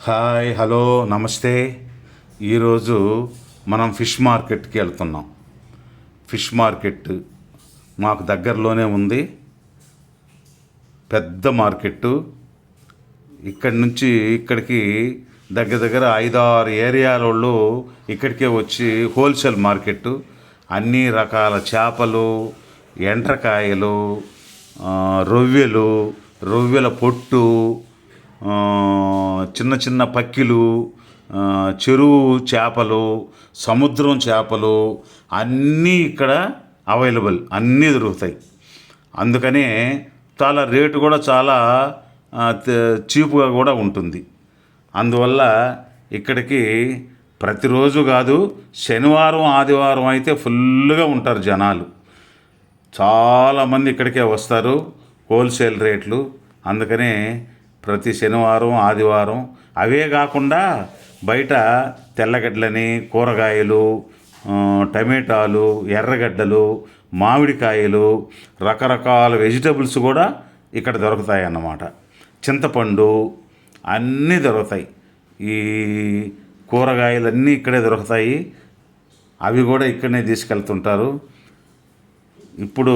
Hi hello నమస్తే. ఈరోజు మనం ఫిష్ మార్కెట్కి వెళ్తున్నాం. ఫిష్ మార్కెట్ మాకు దగ్గరలోనే ఉంది. పెద్ద మార్కెట్టు. ఇక్కడి నుంచి ఇక్కడికి దగ్గర దగ్గర ఐదారు ఏరియాల వాళ్ళు ఇక్కడికే వచ్చి హోల్సేల్ మార్కెట్ అన్ని రకాల చేపలు ఎండ్రకాయలు రొవ్వెలు రొవ్వెల పొట్టు చిన్న చిన్న పక్కిలు చెరువు చేపలు సముద్రం చేపలు అన్నీ ఇక్కడ అవైలబుల్ అన్నీ దొరుకుతాయి. అందుకనే చాలా రేటు కూడా చాలా చీపుగా కూడా ఉంటుంది. అందువల్ల ఇక్కడికి ప్రతిరోజు కాదు శనివారం ఆదివారం అయితే ఫుల్గా ఉంటారు జనాలు. చాలామంది ఇక్కడికే వస్తారు హోల్సేల్ రేట్లు. అందుకనే ప్రతి శనివారం ఆదివారం. అవే కాకుండా బయట తెల్లగడ్డలని కూరగాయలు టమేటాలు టమాటాలు ఎర్రగడ్డలు మామిడికాయలు రకరకాల వెజిటబుల్స్ కూడా ఇక్కడ దొరుకుతాయి అన్నమాట చింతపండు అన్నీ దొరుకుతాయి. ఈ కూరగాయలన్నీ ఇక్కడే దొరుకుతాయి. అవి కూడా ఇక్కడనే తీసుకెళ్తుంటారు. ఇప్పుడు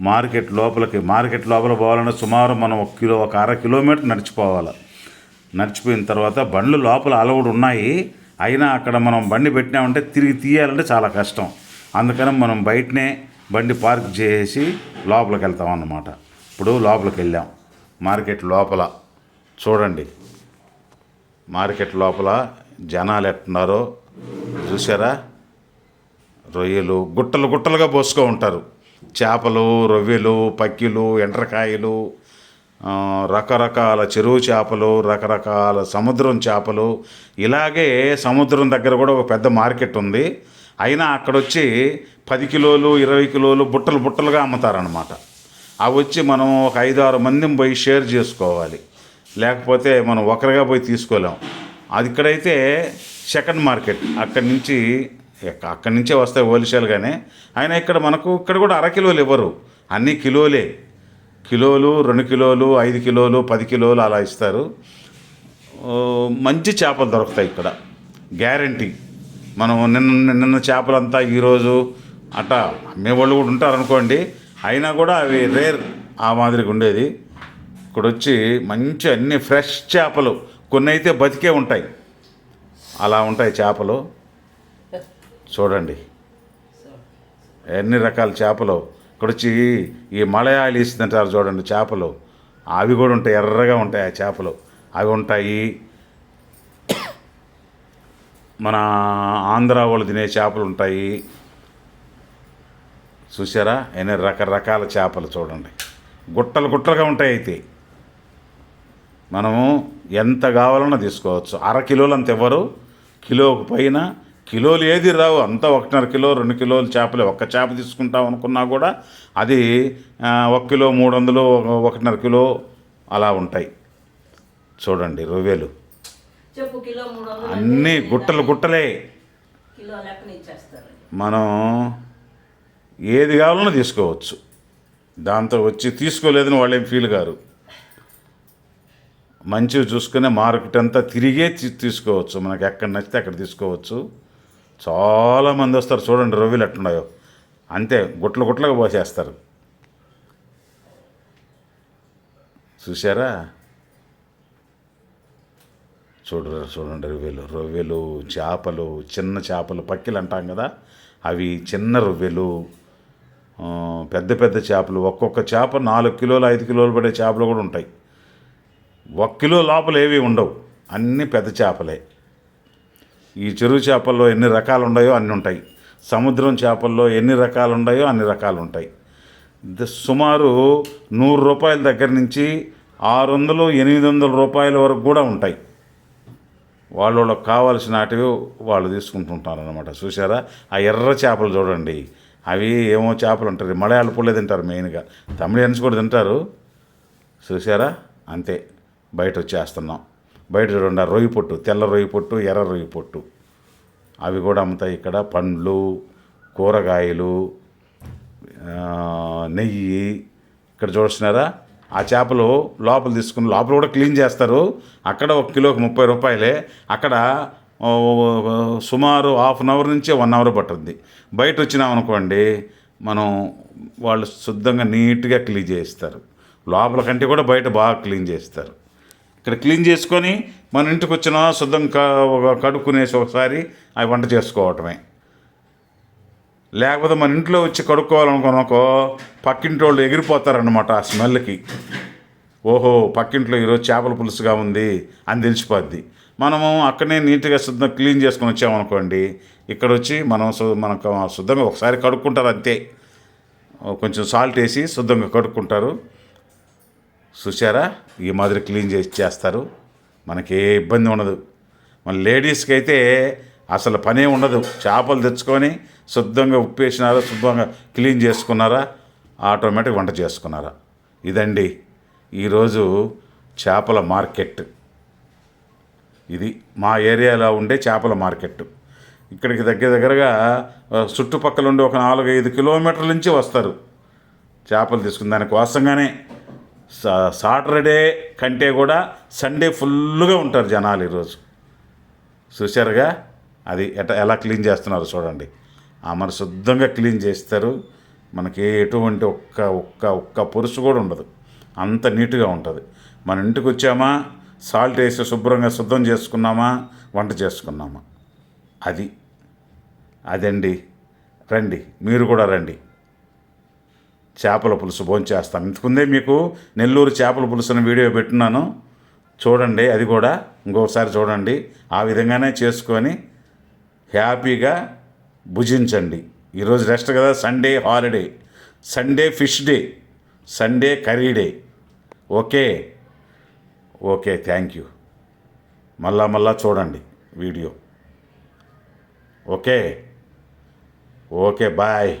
మార్కెట్ లోపలికి మార్కెట్ లోపల పోవాలంటే సుమారు మనం ఒక కిలో ఒక అర కిలోమీటర్ నడిచిపోవాలి. నడిచిపోయిన తర్వాత బండ్లు లోపల అలవుడు ఉన్నాయి. అయినా అక్కడ మనం బండి పెట్టినామంటే తిరిగి తీయాలంటే చాలా కష్టం. అందుకని మనం బయటనే బండి పార్క్ చేసి లోపలికి వెళ్తాం అన్నమాట. ఇప్పుడు లోపలికి వెళ్ళాం. మార్కెట్ లోపల. చూడండి. మార్కెట్ లోపల జనాలు ఎట్టున్నారో చూసారా రొయ్యలు గుట్టలు గుట్టలుగా పోసుకో ఉంటారు. చేపలు రొయ్యలు పక్కిలు ఎండ్రకాయలు రకరకాల చెరువు చేపలు రకరకాల సముద్రం చేపలు. ఇలాగే సముద్రం దగ్గర కూడా ఒక పెద్ద మార్కెట్ ఉంది. అయినా అక్కడ వచ్చి పది కిలోలు ఇరవై కిలోలు బుట్టలు బుట్టలుగా అమ్ముతారనమాట అవి వచ్చి మనం ఒక ఐదు ఆరు మందిని పోయి షేర్ చేసుకోవాలి. లేకపోతే మనం ఒకరిగా పోయి తీసుకోలేం. అది ఇక్కడైతే సెకండ్ మార్కెట్. అక్కడి నుంచి అక్కడి నుంచే వస్తాయి హోల్సేల్ కానీ అయినా ఇక్కడ మనకు ఇక్కడ కూడా అర కిలోలు ఇవ్వరు. అన్నీ కిలోలే. కిలోలు రెండు కిలోలు ఐదు కిలోలు పది కిలోలు అలా ఇస్తారు. మంచి చేపలు దొరుకుతాయి ఇక్కడ. గ్యారంటీ. మనం నిన్న నిన్న చేపలంతా ఈరోజు అట్టా అమ్మేవాళ్ళు కూడా ఉంటారు అనుకోండి అయినా కూడా అవి రేర్ ఆ మాదిరిగా ఉండేది. ఇక్కడ వచ్చి మంచి అన్ని ఫ్రెష్ చేపలు. కొన్ని అయితే బతికే ఉంటాయి. అలా ఉంటాయి చేపలు. చూడండి. ఎన్ని రకాల చేపలు. ఇక్కడ వచ్చి ఈ మలయాళీస్ తింటారు చూడండి చేపలు. అవి కూడా ఉంటాయి ఎర్రగా ఉంటాయి ఆ చేపలు. అవి ఉంటాయి. మన ఆంధ్ర వాళ్ళు తినే చేపలు ఉంటాయి. చూసారా ఎన్ని రకరకాల చేపలు చూడండి. గుట్టలు గుట్టలుగా ఉంటాయి అయితే. మనము ఎంత కావాలన్నా తీసుకోవచ్చు. అర కిలోలు అంత ఇవ్వరు. కిలోకు పైన కిలోలు ఏది రావు. అంతా ఒకటిన్నర కిలో రెండు కిలోలు చేపలే. ఒక్క చేప తీసుకుంటాం అనుకున్నా కూడా అది ఒక కిలో మూడు వందలు ఒక- ఒకటిన్నర కిలో అలా ఉంటాయి. చూడండి వందలు అన్నీ గుట్టలు గుట్టలే. మనం ఏది కావాలన్నా తీసుకోవచ్చు. దాంతో వచ్చి తీసుకోలేదని వాళ్ళేం ఫీల్ గారు మంచివి చూసుకునే మార్కెట్ అంతా తిరిగే తీసుకోవచ్చు. మనకి ఎక్కడ నచ్చితే అక్కడ తీసుకోవచ్చు. చాలామంది వస్తారు. చూడండి రొవ్వులు ఎట్టున్నాయో అంతే గుట్టలు గుట్లగా పోసేస్తారు. చూసారా చూడు చూడండి రొవ్వెలు. రొవ్వెలు చేపలు చిన్న చేపలు పక్కిలు అంటాం కదా అవి చిన్న రొవ్వెలు. పెద్ద పెద్ద చేపలు. ఒక్కొక్క చేప నాలుగు కిలోలు ఐదు కిలోలు పడే చేపలు కూడా ఉంటాయి. ఒక కిలో లోపల ఏవి ఉండవు. అన్నీ పెద్ద చేపలే. ఈ చెరువు చేపల్లో ఎన్ని రకాలు ఉన్నాయో అన్ని ఉంటాయి. సముద్రం చేపల్లో ఎన్ని రకాలు ఉన్నాయో అన్ని రకాలు ఉంటాయి సుమారు నూరు రూపాయల దగ్గర నుంచి ఆరు వందలు ఎనిమిది వందల రూపాయల వరకు కూడా ఉంటాయి. వాళ్ళకి కావాల్సినటివి వాళ్ళు తీసుకుంటుంటారు అనమాట చూసారా ఆ ఎర్ర చేపలు చూడండి. అవి ఏమో చేపలు ఉంటారు మలయాళ పుల్లే తింటారు మెయిన్గా. తమిళియన్స్ కూడా తింటారు. చూసారా అంతే. బయట వచ్చేస్తున్నాం. బయట చూడండి ఆ రొయ్యి పొట్టు తెల్ల రొయ్యి పొట్టు ఎర్ర రొయ్యి పొట్టు. అవి కూడా అమ్ముతాయి ఇక్కడ. పండ్లు కూరగాయలు నెయ్యి. ఇక్కడ చూస్తున్నారా? ఆ చేపలు లోపల తీసుకుని లోపల కూడా క్లీన్ చేస్తారు. అక్కడ ఒక కిలోకి ముప్పై రూపాయలే. అక్కడ సుమారు హాఫ్ అన్ అవర్ నుంచి వన్ అవర్ పట్టుద్ది బయట వచ్చినామనుకోండి మనం వాళ్ళు శుద్ధంగా నీట్గా క్లీన్ చేస్తారు లోపల కంటే కూడా బయట బాగా క్లీన్ చేస్తారు ఇక్కడ క్లీన్ చేసుకొని మన ఇంటికి వచ్చిన శుద్ధం క- కడుక్కునేసి ఒకసారి అవి వంట చేసుకోవటమే. లేకపోతే మన ఇంట్లో వచ్చి కడుక్కోవాలనుకున్నాకో పక్కింటి వాళ్ళు ఎగిరిపోతారనమాట ఆ స్మెల్కి. ఓహో పక్కింట్లో ఈరోజు చేపల పులుసుగా ఉంది అని తెలిసిపోద్ది. మనము అక్కడనే నీట్గా శుద్ధం క్లీన్ చేసుకొని వచ్చామనుకోండి ఇక్కడ వచ్చి మనం మనకు శుద్ధంగా ఒకసారి కడుక్కుంటారు అంతే. కొంచెం సాల్ట్ వేసి శుద్ధంగా కడుక్కుంటారు. చూసారా ఈ మాదిరి క్లీన్ చేసి చేస్తారు. మనకి ఏ ఇబ్బంది ఉండదు. మన లేడీస్కి అయితే అసలు పనే ఉండదు. చేపలు తెచ్చుకొని శుద్ధంగా ఉప్పేసినారా శుభ్రంగా క్లీన్ చేసుకున్నారా ఆటోమేటిక్ వంట చేసుకున్నారా. ఇదండి ఈరోజు చేపల మార్కెట్. ఇది మా ఏరియాలో ఉండే చేపల మార్కెట్. ఇక్కడికి దగ్గర దగ్గరగా చుట్టుపక్కల ఉండే ఒక నాలుగు ఐదు కిలోమీటర్ల నుంచి వస్తారు. చేపలు తీసుకుని దానికోసంగానే సాటర్డే కంటే కూడా సండే ఫుల్గా ఉంటారు జనాలు ఈరోజు. చూశారుగా? అది ఎట ఎలా క్లీన్ చేస్తున్నారు చూడండి. ఆ శుద్ధంగా క్లీన్ చేస్తారు. మనకి ఎటువంటి ఒక్క ఒక్క ఒక్క పురుషు కూడా ఉండదు. అంత నీట్గా ఉంటుంది. మన ఇంటికి వచ్చామా? సాల్ట్ వేసి శుభ్రంగా శుద్ధం చేసుకున్నామా? వంట చేసుకున్నామా? అది. అదండి. రండి. మీరు కూడా రండి. చేపల పులుసు భోంచేస్తాం ఇంతకుందే మీకు నెల్లూరు చేపల పులుసుని వీడియో పెట్టున్నాను చూడండి అది కూడా ఇంకొకసారి చూడండి. ఆ విధంగానే చేసుకొని హ్యాపీగా భుజించండి. ఈరోజు రెస్ట్ కదా? Sunday holiday. Sunday fish day. Sunday curry day. Okay. Okay thank you. మళ్ళా మళ్ళా చూడండి వీడియో. ఓకే. Okay bye.